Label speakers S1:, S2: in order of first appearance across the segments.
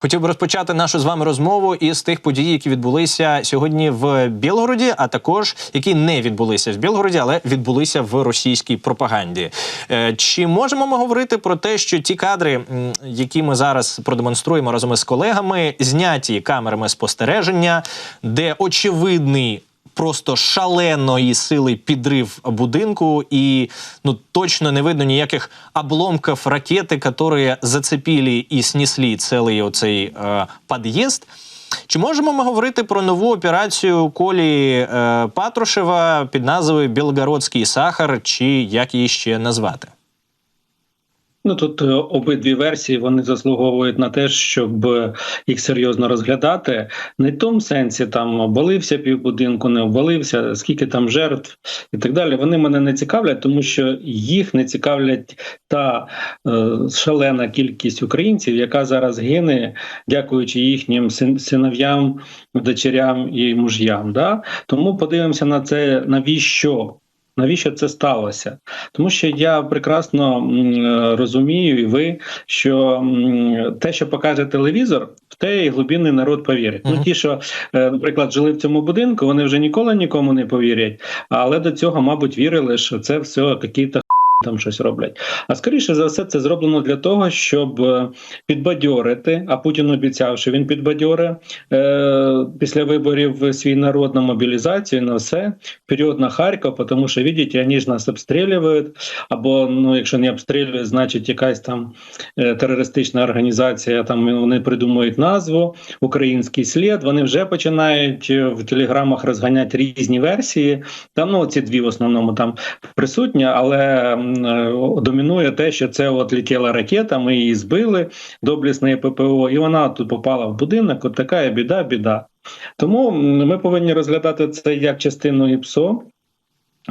S1: Хотів би розпочати нашу з вами розмову із тих подій, які відбулися сьогодні в Білгороді, а також які не відбулися в Білгороді, але відбулися в російській пропаганді. Е, Чи можемо ми говорити про те, що ті кадри, які ми зараз продемонструємо разом із колегами, зняті камерами спостереження, де очевидний просто шаленої сили підрив будинку, і ну точно не видно ніяких обломків ракети, які зацепили і снесли цілий оцей е, під'їзд. Чи можемо ми говорити про нову операцію Колі е, Патрушева під назвою Білгородський сахар, чи як її ще назвати?
S2: Ну тут е, обидві версії вони заслуговують на те, щоб їх серйозно розглядати. Не в тому сенсі там обвалився півбудинку, не обвалився, скільки там жертв і так далі. Вони мене не цікавлять, тому що їх не цікавлять та е, шалена кількість українців, яка зараз гине, дякуючи їхнім син- синов'ям, дочерям і муж'ям. Да? Тому подивимося на це, навіщо. Навіщо це сталося? Тому що я прекрасно е, розумію, і ви, що те, що покаже телевізор, в те і глибинний народ повірить.
S1: Мгм.
S2: Ну ті, що, е, наприклад, жили в цьому будинку, вони вже ніколи нікому не повірять, але до цього, мабуть, вірили, що це все якісь там щось роблять. А скоріше за все, це зроблено для того, щоб е, підбадьорити. А Путін обіцяв, що він підбадьоре е, після виборів свій народ на мобілізацію на все вперед на Харків, тому що видите, вони ж нас обстрілюють, або ну, якщо не обстрілюють, значить якась там е, терористична організація. Там вони придумують назву Український слід. Вони вже починають е, в телеграмах розганяти різні версії. Там ну ці дві в основному там присутні, але домінує те, що це от літіла ракета, ми її збили, доблісне ППО, і вона тут попала в будинок. От така біда, біда. Тому ми повинні розглядати це як частину ІПСО.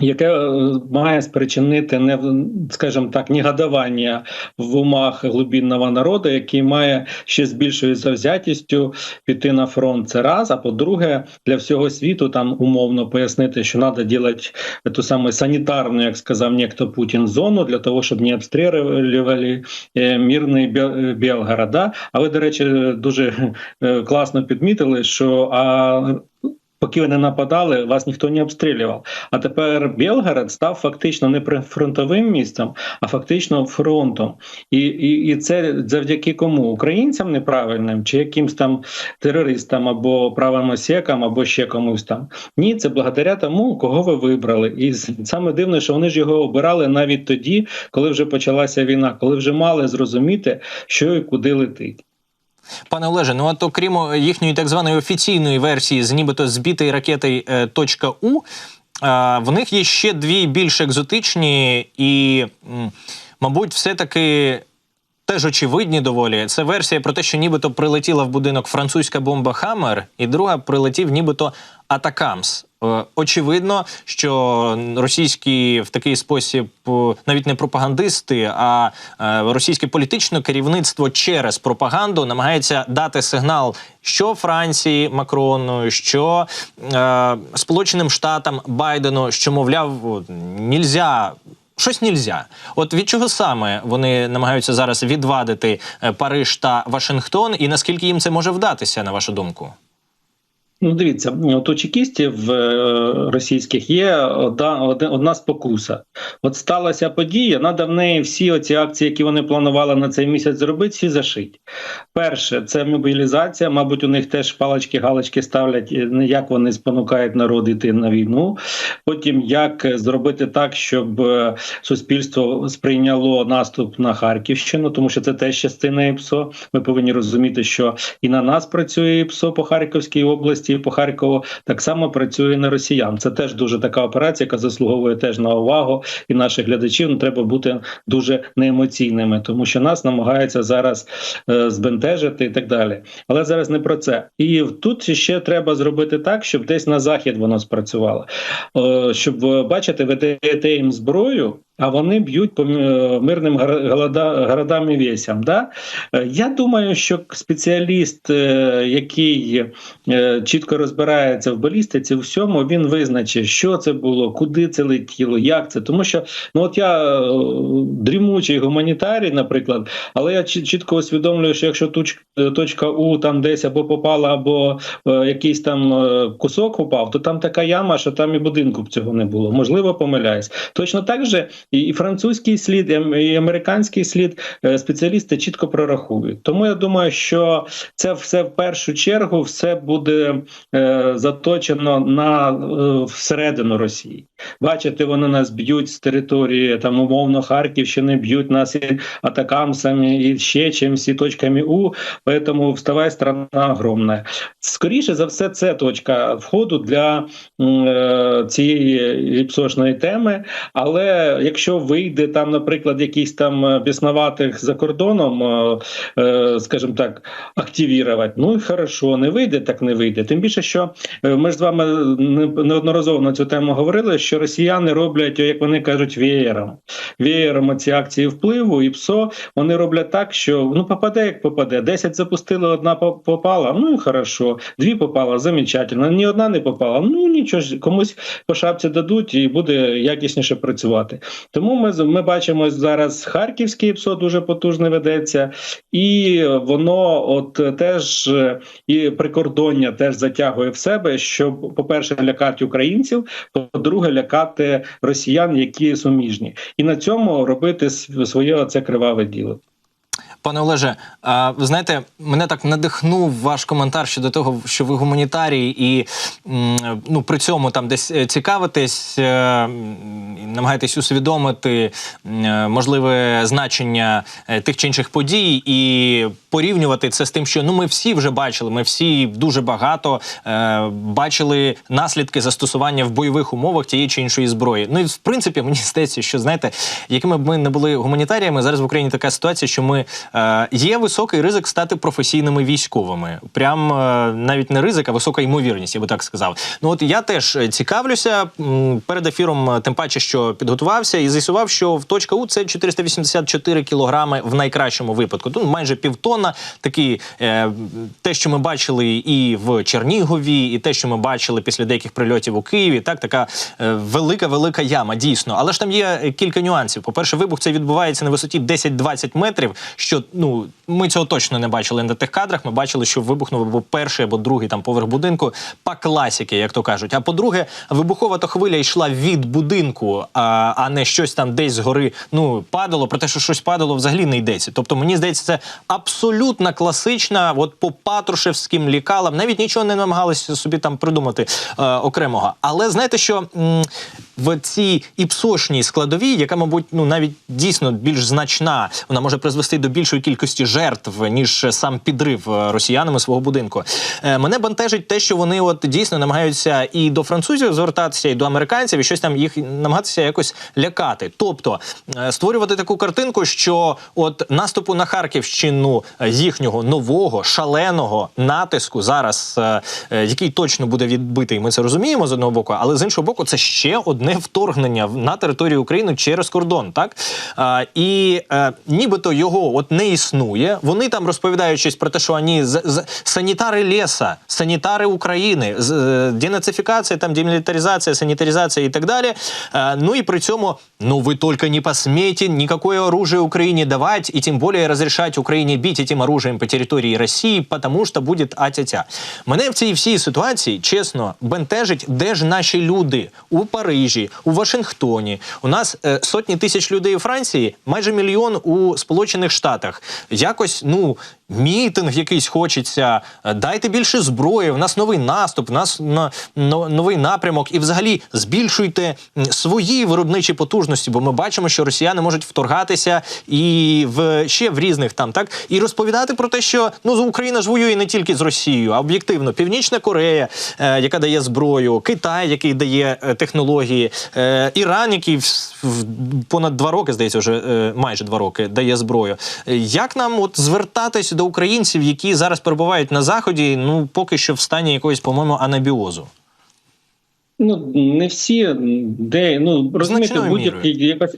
S2: Яке е, має спричинити не скажімо так, негодування в умах глибинного народу, який має ще з більшою завзятістю піти на фронт. Це раз. А по-друге, для всього світу там умовно пояснити, що треба робити ту саму санітарну, як сказав некто Путін, зону для того, щоб не обстрілювали е, мирний Бе- Белгород. Да? А ви, до речі, дуже е, класно підмітили, що. Поки ви не нападали, вас ніхто не обстрілював. А тепер Білгород став фактично не прифронтовим містом, а фактично фронтом. І, і, і це завдяки кому? Українцям неправильним, чи якимсь там терористам, або правим осекам, або ще комусь там. Ні, це благодаря тому, кого ви вибрали. І саме дивне, що вони ж його обирали навіть тоді, коли вже почалася війна, коли вже мали зрозуміти, що і куди летить.
S1: Пане Олеже, ну от окрім їхньої так званої офіційної версії з нібито збитої ракети е, точка У, е, в них є ще дві більш екзотичні і, мабуть, все-таки. Теж очевидні доволі. Це версія про те, що нібито прилетіла в будинок французька бомба Хаммер, і друга прилетів нібито Атакамс. Е, Очевидно, що російські в такий спосіб е, навіть не пропагандисти, а е, російське політичне керівництво через пропаганду намагається дати сигнал, що Франції Макрону, що е, Сполученим Штатам Байдену, що мовляв, от, нельзя. Щось нельзя. От від чого саме вони намагаються зараз відвадити Париж та Вашингтон, і наскільки їм це може вдатися, на вашу думку?
S2: Ну, дивіться, от у чекістів е, російських є одна, спокуса. От сталася подія, треба в неї всі оці акції, які вони планували на цей місяць зробити, всі зашить. Перше, це мобілізація. Мабуть, у них теж палички, галочки ставлять, е, як вони спонукають народ йти на війну. Потім як зробити так, щоб е, суспільство сприйняло наступ на Харківщину, тому що це теж частина ІПСО. Ми повинні розуміти, що і на нас працює ІПСО по Харківській області, і по Харкову так само працює на росіян. Це теж дуже така операція, яка заслуговує теж на увагу і наших глядачів. Ну, треба бути дуже неемоційними, тому що нас намагаються зараз е, збентежити і так далі. Але зараз не про це. І тут ще треба зробити так, щоб десь на захід воно спрацювало. Е, щоб е, бачите, ви даєте їм зброю. А вони б'ють по е, мирним городам і весям. Да? Е, Я думаю, що спеціаліст, е, який чітко розбирається в балістиці, всьому він визначить, що це було, куди це летіло, як це. Тому що ну от я дрімучий гуманітарій, наприклад, але я чітко усвідомлюю, що якщо точка У там десь або попала, або якийсь там кусок упав, то там така яма, що там і будинку б цього не було. Можливо, помиляюсь. Точно так же і, і французький слід, і американський слід е, спеціалісти чітко прорахують. Тому я думаю, що це все в першу чергу все буде е, заточено на е, всередину Росії. Бачите, вони нас б'ють з території там умовно Харківщини, б'ють нас і атакамсами, і ще чимось, і точками У. Поэтому вставай, страна огромна. Скоріше за все, це точка входу для е, цієї ліпсошної теми. Але якщо вийде там, наприклад, якийсь там е, біснуватих за кордоном, е, е, скажімо так, активірувати, ну і хорошо, не вийде, так не вийде. Тим більше, що ми ж з вами неодноразово на цю тему говорили, що росіяни роблять, як вони кажуть, веєром. Веєром ці акції впливу і ПСО вони роблять так, що ну попаде, як попаде. 10 запустили, одна попала. Ну і хорошо. Дві попала, замечательно. Ні одна не попала. Ну нічого ж, комусь по шапці дадуть і буде якісніше працювати. Тому ми ми бачимо зараз харківський ПСО дуже потужно ведеться, і воно от теж е, і прикордоння теж затягує в себе, щоб, по-перше, лякати українців, по-друге, лякати росіян, які суміжні, і на цьому робити своє це криваве діло.
S1: Пане Олеже, ви знаєте, мене так надихнув ваш коментар щодо того, що ви гуманітарій, і ну при цьому там десь е, цікавитесь, е, намагаєтесь усвідомити е, можливе значення тих чи інших подій і порівнювати це з тим, що ну ми всі вже бачили. Ми всі дуже багато бачили наслідки застосування в бойових умовах тієї чи іншої зброї. Ну і в принципі мені здається, що знаєте, якими б ми не були гуманітаріями, зараз в Україні така ситуація, що ми є високий ризик стати професійними військовими. Прям е, навіть не ризик, а висока ймовірність, я би так сказав. Ну от я теж е, цікавлюся перед ефіром, е, тим паче, що підготувався і з'ясував, що в точка У це 484 кілограми в найкращому випадку. Тут майже півтонна. Такі е, те, що ми бачили і в Чернігові, і те, що ми бачили після деяких прильотів у Києві. Так, така е, велика, велика яма, дійсно. Але ж там є е, кілька нюансів. По-перше, вибух це відбувається на висоті 10-20 метрів. Що ну ми цього точно не бачили на тих кадрах. Ми бачили, що вибухнув або перший, або другий там поверх будинку. По класіки, як то кажуть. А по-друге, вибухова то хвиля йшла від будинку, а, а не щось там десь згори. Ну падало. Про те, що щось падало, взагалі не йдеться. Тобто, мені здається, це абсолютно класична, от по патрушевським лікалам, навіть нічого не намагалися собі там придумати е, окремого. Але знаєте, що м, в цій іпсошній складовій, яка, мабуть, ну навіть дійсно більш значна, вона може призвести до більшої кількості жертв, ніж сам підрив е, росіянами свого будинку. Е, мене бентежить те, що вони от дійсно намагаються і до французів звертатися, і до американців, і щось там їх намагатися якось лякати. Тобто е, створювати таку картинку, що от наступу на Харківщину їхнього нового шаленого натиску зараз, який точно буде відбитий, ми це розуміємо з одного боку, але з іншого боку, це ще одне вторгнення на територію України через кордон, так і нібито його от не існує. Вони там розповідають щось про те, що вони з, з, санітари леса, санітари України, з, е, денацифікація, там демілітаризація, санітаризація і так далі. Е, ну і при цьому, ну ви тільки не посмейте никакое оружие Україні давати, і тим більше розрішати Україні бити цим оружием по території Росії, тому що буде атятя. Мене в цій всій ситуації, чесно, бентежить, де ж наші люди у Парижі, у Вашингтоні. У нас е, сотні тисяч людей у Франції, майже мільйон у Сполучених Штатах. Якось, ну. Мітинг якийсь хочеться, е, дайте більше зброї. В нас новий наступ, в нас на, но- новий напрямок, і взагалі збільшуйте свої виробничі потужності, бо ми бачимо, що росіяни можуть вторгатися і в ще в різних там, так і розповідати про те, що ну Україна ж воює не тільки з Росією, а об'єктивно Північна Корея, е, яка дає зброю, Китай, який дає е, технології, е, Іран, який в, в понад два роки, здається, вже е, майже два роки дає зброю. Е, Як нам от звертатись до українців, які зараз перебувають на заході, ну поки що в стані якоїсь, по-моєму, анабіозу?
S2: Ну не всі, де ну розумієте, будь-який якась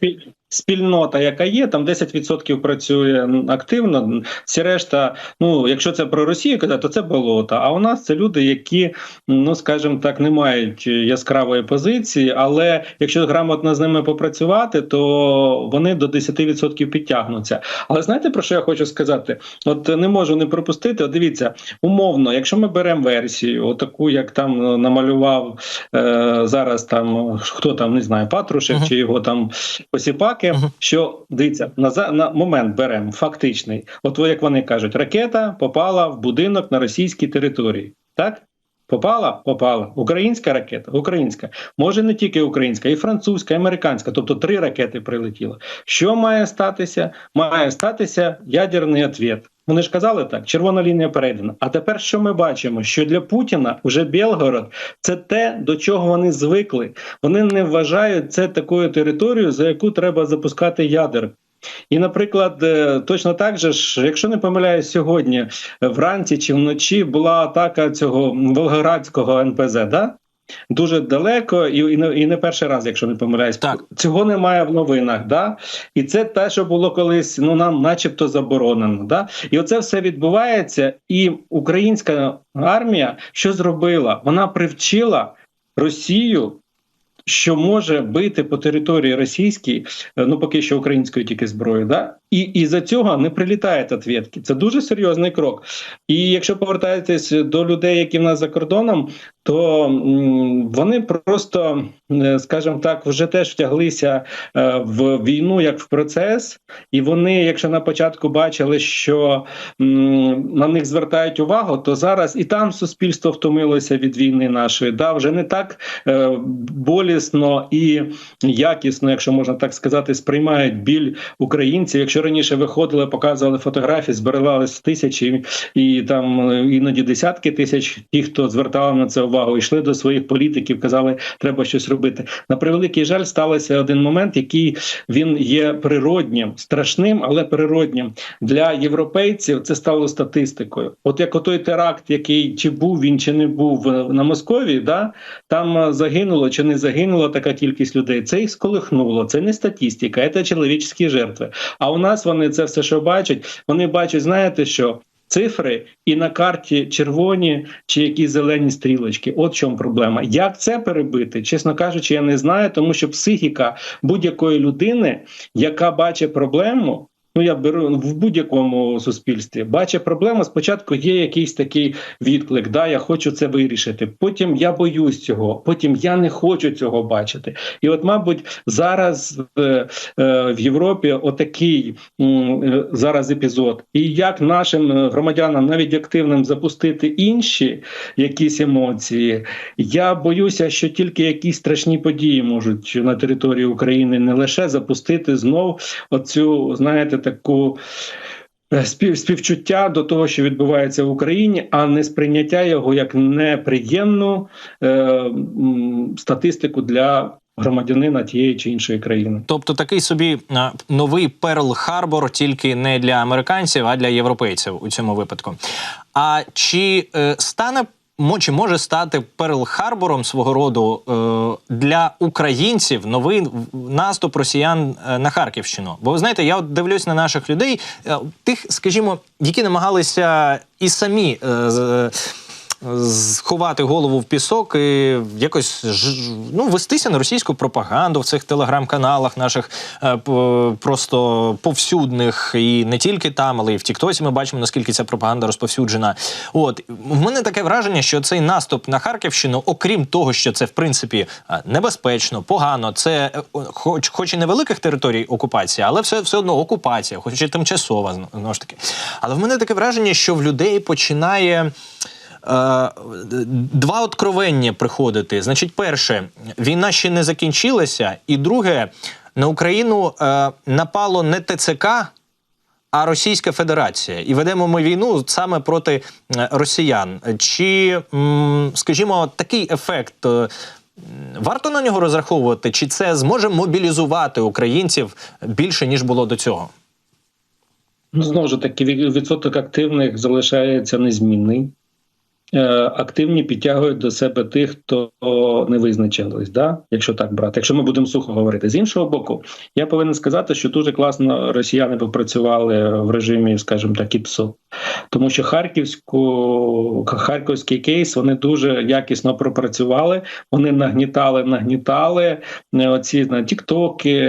S2: спільнота, яка є, там 10% працює активно. Всі решта, ну якщо це про Росію казати, то це болото. А у нас це люди, які, ну скажімо так, не мають яскравої позиції, але якщо грамотно з ними попрацювати, то вони до 10% підтягнуться. Але знаєте про що я хочу сказати? От не можу не пропустити. От дивіться, умовно, якщо ми беремо версію, отаку, як там е, намалював е, зараз там хто там не знаю, Патрушев
S1: Мгм.
S2: чи його там посіпаки,
S1: Мгм.
S2: що дивіться, на, на момент беремо фактичний. От як вони кажуть, ракета попала в будинок на російській території. Так? Попала? Попала. Українська ракета, українська. Може не тільки українська, і французька, і американська. Тобто три ракети прилетіло. Що має статися? Має статися ядерний відповідь. Вони ж казали так: червона лінія перейдена. А тепер що ми бачимо? Що для Путіна вже Белгород це те, до чого вони звикли. Вони не вважають це такою територією, за яку треба запускати ядер. І, наприклад, е, точно так же ж, якщо не помиляюсь, сьогодні е, вранці чи вночі була атака цього Волгоградського НПЗ, да? Дуже далеко, і, і, не, і не перший раз, якщо не помиляюсь,
S1: Так.
S2: цього немає в новинах. Да? І це те, що було колись, ну нам, начебто, заборонено. Да? І оце все відбувається. І українська армія що зробила? Вона привчила Росію. Що може бити по території російській, е, ну поки що українською тільки зброю, да і і за цього не прилітають ответки. Це дуже серйозний крок. І якщо повертаєтесь до людей, які в нас за кордоном, то вони просто, е, скажімо так, вже теж втяглися е, в війну як в процес, і вони, якщо на початку бачили, що на них звертають увагу, то зараз і там суспільство втомилося від війни нашої. Да, вже не так е, болісно і якісно, якщо можна так сказати, сприймають біль українців. Якщо раніше виходили, показували фотографії, збиралися тисячі і там е, іноді десятки тисяч, ті, хто звертав на це увагу, йшли до своїх політиків, казали, треба щось робити. На превеликий жаль, стався один момент, який він є природнім, страшним, але природнім для європейців. Це стало статистикою. От як отой теракт, який чи був він, чи не був на Московії, да там е, загинуло чи не загинула така кількість людей. Це їх сколихнуло. Це не статистика, це чоловічські жертви. А у нас вони це все, що бачать, вони бачать, знаєте що? Цифри і на карті червоні чи якісь зелені стрілочки. От в чому проблема. Як це перебити? Чесно кажучи, я не знаю, тому що психіка будь-якої людини, яка бачить проблему. Ну, я беру в будь-якому суспільстві, бачить проблему. Спочатку є якийсь такий відклик, да, я хочу це вирішити. Потім я боюсь цього, потім я не хочу цього бачити. І от, мабуть, зараз е, е, в Європі отакий е, зараз епізод. І як нашим е, громадянам, навіть активним, запустити інші якісь емоції. Я боюся, що тільки якісь страшні події можуть на території України не лише запустити знов оцю, знаєте, таку. е, співчуття до того, що відбувається в Україні, а не сприйняття його як неприємну е, статистику для громадянина тієї чи іншої країни.
S1: Тобто такий собі а, новий Перл Харбор тільки не для американців, а для європейців у цьому випадку. А чи е, стане чи може стати Перл Харбором свого роду е, для українців новий наступ росіян е, на Харківщину? Бо ви знаєте, я от дивлюсь на наших людей, е, тих, скажімо, які намагалися і самі. е, сховати голову в пісок і якось ну, вестися на російську пропаганду в цих телеграм-каналах наших е, просто повсюдних, і не тільки там, але і в Тіктосі ми бачимо, наскільки ця пропаганда розповсюджена. От в мене таке враження, що цей наступ на Харківщину, окрім того, що це в принципі е, небезпечно, погано, це е, хоч, хоч і невеликих територій окупація, але все, все одно окупація, хоч і тимчасова зно- знову ж таки. Але в мене таке враження, що в людей починає. Е, Два откровення приходити. Значить, перше, війна ще не закінчилася, і друге, на Україну е, напало не ТЦК, а Російська Федерація. І ведемо ми війну саме проти е, росіян. Чи, скажімо, такий ефект. Варто на нього розраховувати, чи це зможе мобілізувати українців більше ніж було до цього?
S2: Ну, знову ж таки, відсоток активних залишається незмінний. Е, активні підтягують до себе тих, хто не визначились, да? якщо так брати. Якщо ми будемо сухо говорити. З іншого боку, я повинен сказати, що дуже класно росіяни попрацювали в режимі, скажімо так, ІПСО. Тому що харківську харківський кейс вони дуже якісно пропрацювали. Вони нагнітали, нагнітали е, оці на тіктоки,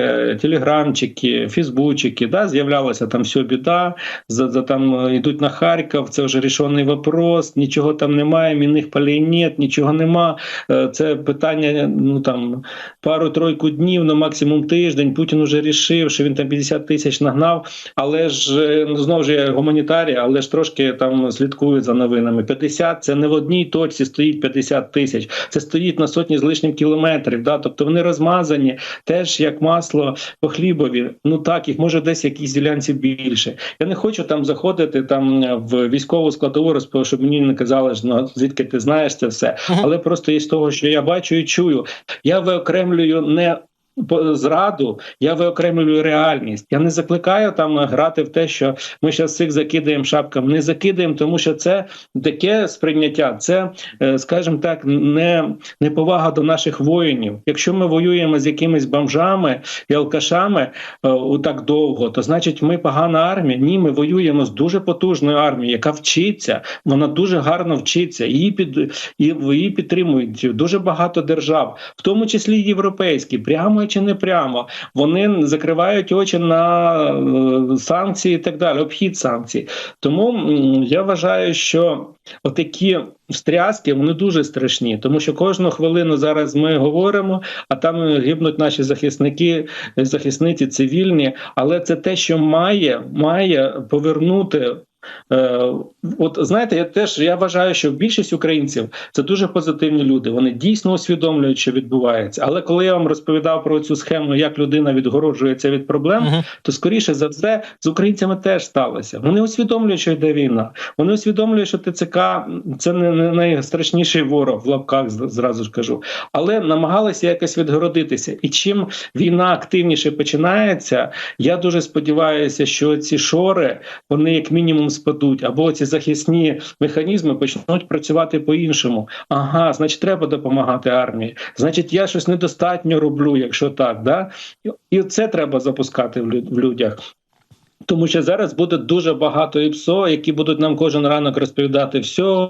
S2: телеграмчики, фейсбучики. Да, з'являлася там все біда. За, за там е, йдуть на Харків. Це вже рішений вопрос. Нічого там немає. Мінних полей нет, нічого нема. Е, Це питання. Ну там пару-тройку днів, на максимум тиждень. Путін уже рішив, що він там 50 тисяч нагнав. Але ж е, ну, знову ж я гуманітарій, але ж трошки там слідкують за новинами. 50 – це не в одній точці стоїть 50 тисяч. Це стоїть на сотні з лишнім кілометрів. Да? Тобто вони розмазані теж як масло по хлібові. Ну так, їх може десь якісь ділянці більше. Я не хочу там заходити там в військову складову, щоб мені не казали, ну, звідки ти знаєш це все. Але просто із того, що я бачу і чую, я виокремлюю не зраду, я виокремлюю реальність. Я не закликаю там грати в те, що ми зараз всіх закидаємо шапками. Не закидаємо, тому що це таке сприйняття, це, е, скажімо так, не неповага до наших воїнів. Якщо ми воюємо з якимись бомжами і алкашами е, отак довго, то значить ми погана армія. Ні, ми воюємо з дуже потужною армією, яка вчиться, вона дуже гарно вчиться. Її під її підтримують дуже багато держав, в тому числі європейські, прямо чи не прямо. Вони закривають очі на е, санкції і так далі, обхід санкцій. Тому я вважаю, що отакі встряски вони дуже страшні, тому що кожну хвилину зараз ми говоримо, а там гибнуть наші захисники, захисниці цивільні. Але це те, що має, має повернути. Е, от знаєте, я теж я вважаю, що більшість українців це дуже позитивні люди. Вони дійсно усвідомлюють, що відбувається. Але коли я вам розповідав про цю схему, як людина відгороджується від проблем,
S1: Мгм.
S2: то скоріше за все з українцями теж сталося. Вони усвідомлюють, що йде війна. Вони усвідомлюють, що ТЦК це не не найстрашніший ворог в лапках зразу ж кажу, але намагалися якось відгородитися. І чим війна активніше починається, я дуже сподіваюся, що ці шори вони як мінімум спадуть, або ці захисні механізми почнуть працювати по-іншому. Ага, значить, треба допомагати армії. Значить, я щось недостатньо роблю, якщо так. Да? І- це треба запускати в людях. Тому що зараз буде дуже багато ІПСО, які будуть нам кожен ранок розповідати, все,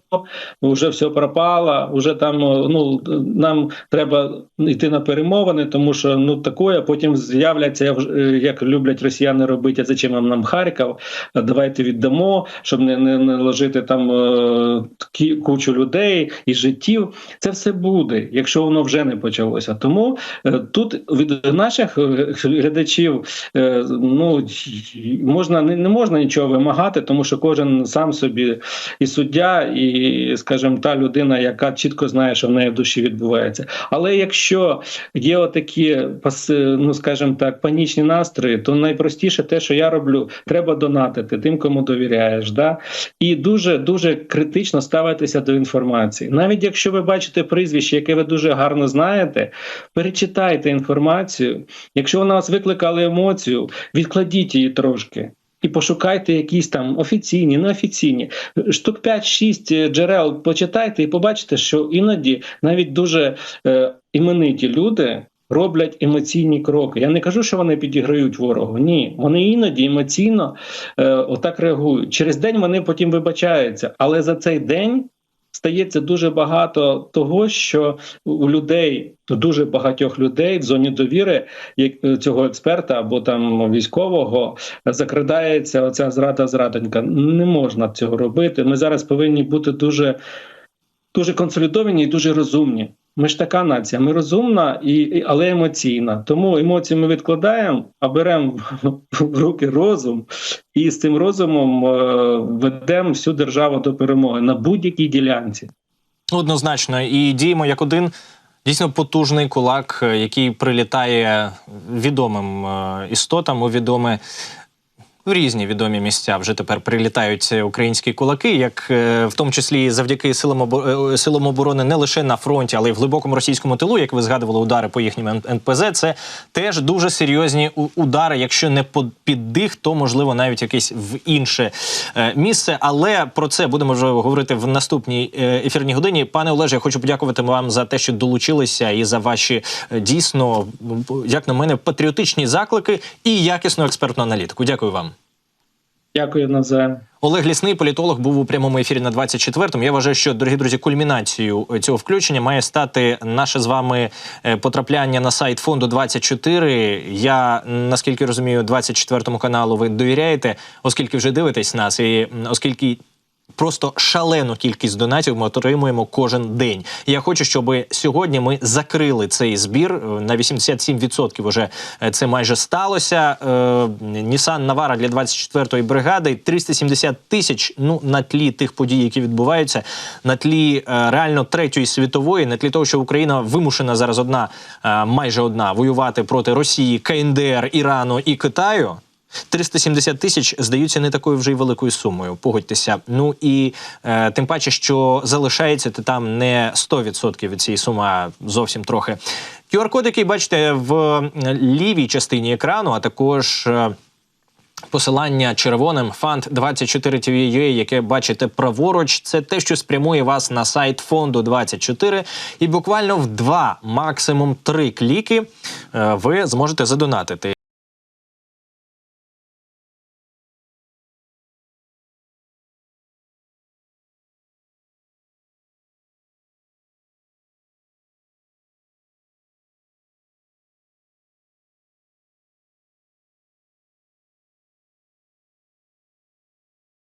S2: вже все пропало, вже там ну нам треба йти на перемовини, тому що ну такое, потім з'являться, е, як люблять росіяни робити, а зачем нам нам Харків, давайте віддамо, щоб не, не, не ложити там е, кучу людей і життів. Це все буде, якщо воно вже не почалося. Тому е, тут від наших е, глядачів е, ну можна не, не можна нічого вимагати, тому що кожен сам собі і суддя, і, скажімо, та людина, яка чітко знає, що в неї в душі відбувається. Але якщо є отакі ну скажімо так, панічні настрої, то найпростіше те, що я роблю, треба донатити тим, кому довіряєш. Да? І дуже дуже критично ставитися до інформації. Навіть якщо ви бачите прізвище, яке ви дуже гарно знаєте, перечитайте інформацію. Якщо вона вас викликала емоцію, відкладіть її трошки. І пошукайте якісь там офіційні, неофіційні штук 5-6 джерел почитайте і побачите, що іноді навіть дуже е, імениті люди роблять емоційні кроки. Я не кажу, що вони підіграють ворогу. Ні, вони іноді емоційно е, отак реагують. Через день вони потім вибачаються, але за цей день. Стається дуже багато того, що у людей, дуже багатьох людей в зоні довіри як е, цього експерта або там військового закрадається оця зрада зрадонька. Не можна цього робити. Ми зараз повинні бути дуже, дуже консолідовані і дуже розумні. Ми ж така нація, ми розумна, і, але емоційна. Тому емоції ми відкладаємо, а беремо в руки розум, і з цим розумом е, ведемо всю державу до перемоги на будь-якій ділянці.
S1: Однозначно, і діємо як один дійсно потужний кулак, е, який прилітає відомим е, істотам у відоме в різні відомі місця вже тепер прилітають українські кулаки, як е, в тому числі завдяки е, силам оборони не лише на фронті, але й в глибокому російському тилу, як ви згадували, удари по їхнім НПЗ. Це теж дуже серйозні удари. Якщо не під дих, то можливо навіть якесь в інше е, місце. Але про це будемо вже говорити в наступній е, ефірній годині. Пане Олеже, я хочу подякувати вам за те, що долучилися, і за ваші е, дійсно, як на мене, патріотичні заклики і якісну експертну аналітику. Дякую вам.
S2: Дякую навзаєм.
S1: Олег Лісний, політолог, був у прямому ефірі на 24-му. Я вважаю, що, дорогі друзі, кульмінацією цього включення має стати наше з вами е, потрапляння на сайт фонду 24. Я наскільки розумію, 24-му каналу ви довіряєте, оскільки вже дивитесь нас, і оскільки. Просто шалену кількість донатів ми отримуємо кожен день. Я хочу, щоб сьогодні ми закрили цей збір е, на 87% Вже е, це майже сталося. Нісан Навара для 24-ї бригади 370 тисяч. Ну на тлі тих подій, які відбуваються, на тлі е, реально третьої світової, на тлі того, що Україна вимушена зараз одна, е, майже одна, воювати проти Росії, КНДР, Ірану і Китаю. 370 тисяч здаються не такою вже й великою сумою. Погодьтеся. Ну і е, тим паче, що залишається то там не 100% від цієї суми, а зовсім трохи. QR-код, який бачите в е, лівій частині екрану, а також. е, Посилання червоним фонд 24 TV.ua, яке бачите праворуч, це те, що спрямує вас на сайт фонду 24 і буквально в два, максимум три кліки е, ви зможете задонатити.